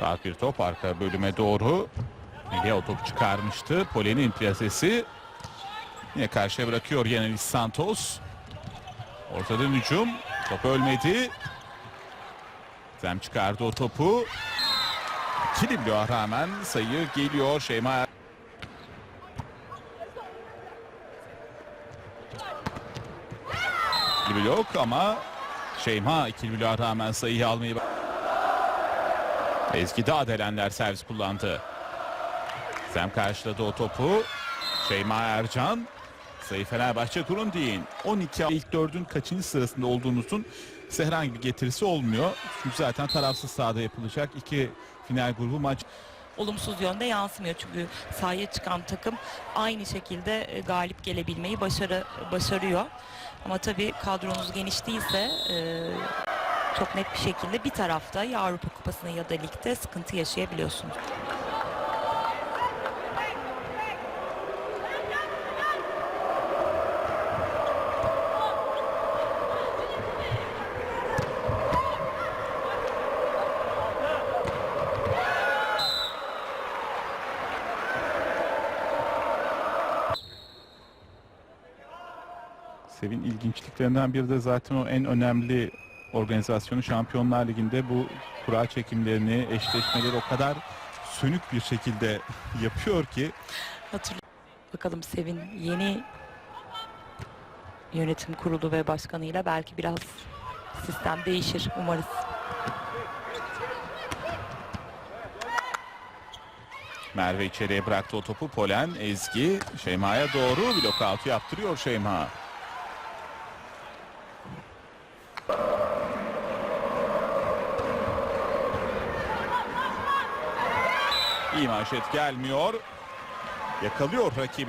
Rahat bir top arka bölüme doğru. Melih o topu çıkarmıştı. Polen'in piyasesi. Yine karşıya bırakıyor Yanelis Santos. Ortadan hücum. Top ölmedi. Zem çıkardı o topu. Bloğa rağmen sayı geliyor Şeyma. İkili blok ama Şeyma ikili bloğa rağmen sayıyı almayı Ezgi Dağdelenler servis kullandı. Zem karşıladı o topu. Şeyma Ercan. Sayı Fenerbahçe Grundig'in 12 ilk dördün kaçıncı sırasında olduğunuzun size herhangi bir getirisi olmuyor. Çünkü zaten tarafsız sahada yapılacak iki final grubu maç. olumsuz yönde yansımıyor. Çünkü sahaya çıkan takım aynı şekilde e, galip gelebilmeyi başarı başarıyor. Ama tabii kadronuz geniş değilse e, çok net bir şekilde bir tarafta ya Avrupa Kupası'nda ya da ligde sıkıntı yaşayabiliyorsunuz. Sevin ilginçliklerinden biri de zaten o en önemli organizasyonu Şampiyonlar Ligi'nde bu kura çekimlerini, eşleşmeleri o kadar sönük bir şekilde yapıyor ki Hatırlı bakalım Sevin yeni yönetim kurulu ve başkanıyla belki biraz sistem değişir umarız. Merve içeriye bıraktı o topu. Polen, Ezgi, Şeyma'ya doğru blok altı yaptırıyor Şeyma. İyi manşet gelmiyor. Yakalıyor rakibi.